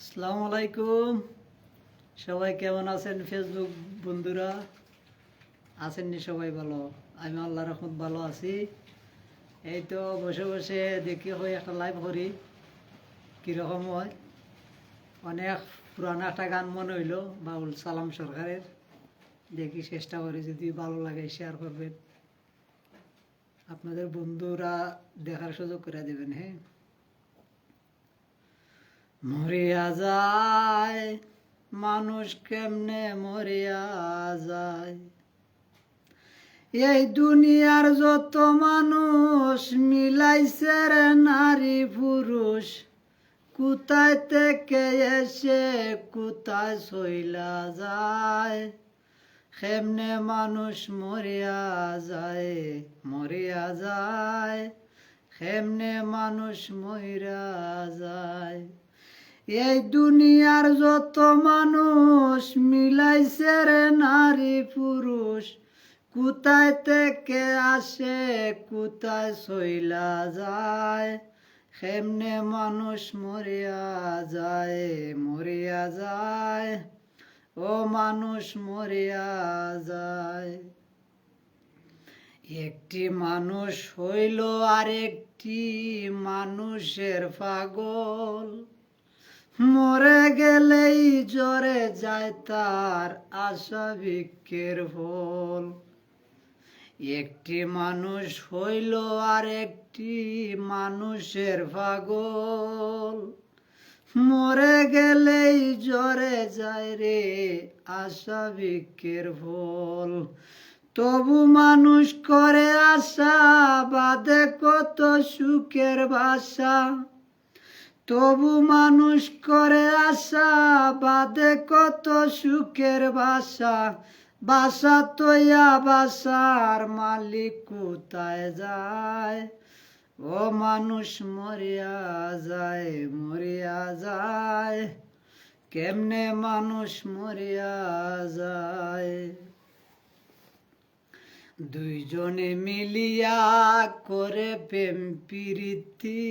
আসসালামু আলাইকুম। সবাই কেমন আছেন ফেসবুক বন্ধুরা? আছেননি সবাই ভালো? আমি আল্লাহ রহমত ভালো আছি। এই তো বসে বসে দেখি হয় একটা লাইভ করি। কীরকম হয়? অনেক পুরানো একটা গান মনে হইল বাউল সালাম সরকারের। দেখি চেষ্টা করি, যদি ভালো লাগে শেয়ার করবেন। আপনাদের বন্ধুরা দেখার সুযোগ করে দেবেন হ্যাঁ? মরিয়া যায়, মানুষ কেমনে মরিয়া যায়? এই দুনিয়ার যত মানুষ মিলাইছে রে নারী পুরুষ, কোথায় থেকে এসে কোথায় সইলা যায়? কেমনে মানুষ মরিয়া যায় মরিয়া যায়? কেমনে মানুষ মরিয়া যায়? এই দুনিয়ার যত মানুষ মিলাইছে রে নারী পুরুষ, কোথায় থেকে আসে, কোথায় সইলা যায়? কেমনে মানুষ মরিয়া যায় মরিয়া যায়? ও মানুষ মরিয়া যায়। একটি মানুষ হইল আর একটি মানুষের পাগল। মরে গেলেই জ্বরে যায় তার আশা ভিক্ষের একটি মানুষ হইল আর একটি মানুষের পাগল। মরে গেলেই জ্বরে যায় রে আশা ভিক্ষের তবু মানুষ করে আশা বাদে কত সুখের ভাষা তবু মানুষ করে আশা, বাদে কত সুখের বাসা। বাসা তৈয়া বাসার মালিক কোথায় যায়? ও মানুষ মরিয়া যায় মরিয়া যায়। কেমনে মানুষ মরিয়া যায়? দুইজনে মিলিয়া করে প্রেম প্রীতি।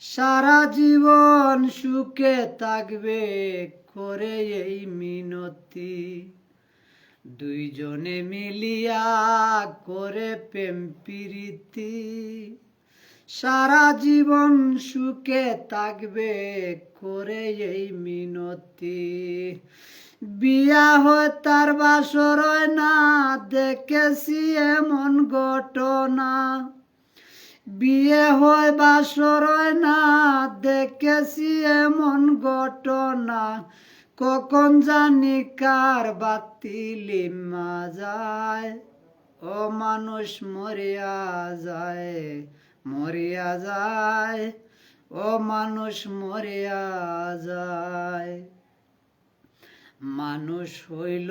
সারা জীবন সুখে থাকবে করে এই মিনতি। দুইজনে মিলিয়া করে প্রেম প্রীতি। সারা জীবন সুখে থাকবে করে এই মিনতি। বিয়া হয় তার বাসর না, দেখেছি এমন ঘটনা। বিয়ে হয় বাসর হয় না, দেখেছি এমন ঘটনা। কখন জানি কার বাতি লিমা যায় ও মানুষ মরিয়া যায় মরিয়া যায়, ও মানুষ মরিয়া যায়। মানুষ হইল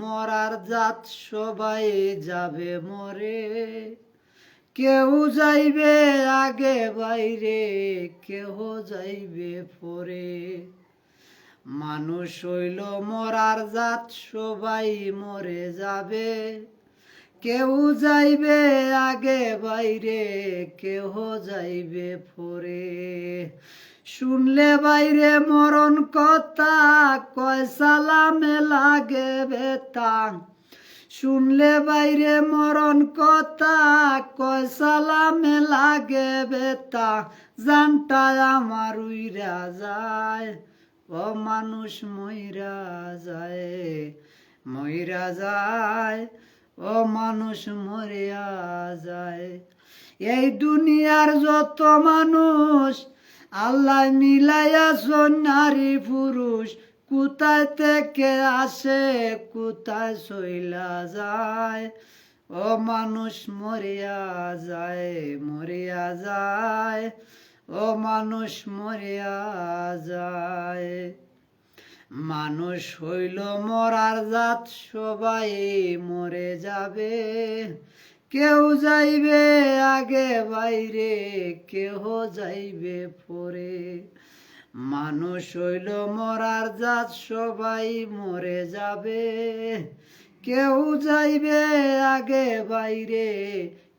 মরার জাত, সবাই যাবে মরে। কেউ যাইবে আগে বাইরে, কেহ যাইবে পরে। মানুষ হইল মরার জাত, সবাই মরে যাবে। কেউ যাইবে আগে বাইরে, কেহ যাইবে পরে। শুনলে বাইরে মরণ কথা, কয় সালামে লাগে বেতা। শুনলে বাইরে মরণ কথা, কয় সালামে লাগে বেতা, জানটা আমার উইরা যায়। ও মানুষ মইরা যায় মইরা যায়, ও মানুষ মরিয়া যায়। এই দুনিয়ার যত মানুষ, আল্লাহ মিলাইয়াছেন নারী পুরুষ কোথায় থেকে আসে, কোথায় সইলা যায়? ও মানুষ মরিয়া যায় মরিয়া যায়। ও মানুষ মরিয়া যায়। মানুষ হইল মরার জাত, সবাই মরে যাবে। কেউ যাইবে আগে বাইরে, কেহ যাইবে পরে। মানুষ হইল মরার জাত, সবাই মরে যাবে। কেউ যাইবে আগে বাইরে,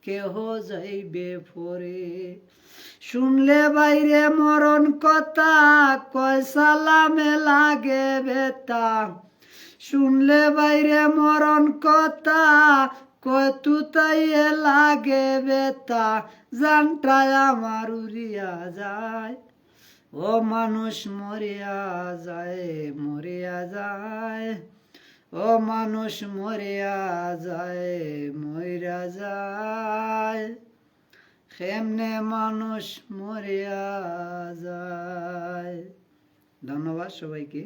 কেহ যাইবে পরে। শুনলে বাইরে মরণ কথা, কয় সালামে লাগে বেতা শুনলে বাইরে মরণ কথা, কয় তুতাইয়ে লাগে বেতা জানটায় আমার উড়িয়া যায়। ও মানুষ মরিয়া যায় মরিয়া যায়। ও মানুষ মরিয়া যায় মরিয়া যায়। কেমনে মানুষ মরিয়া যায়? ধন্যবাদ সবাইকে।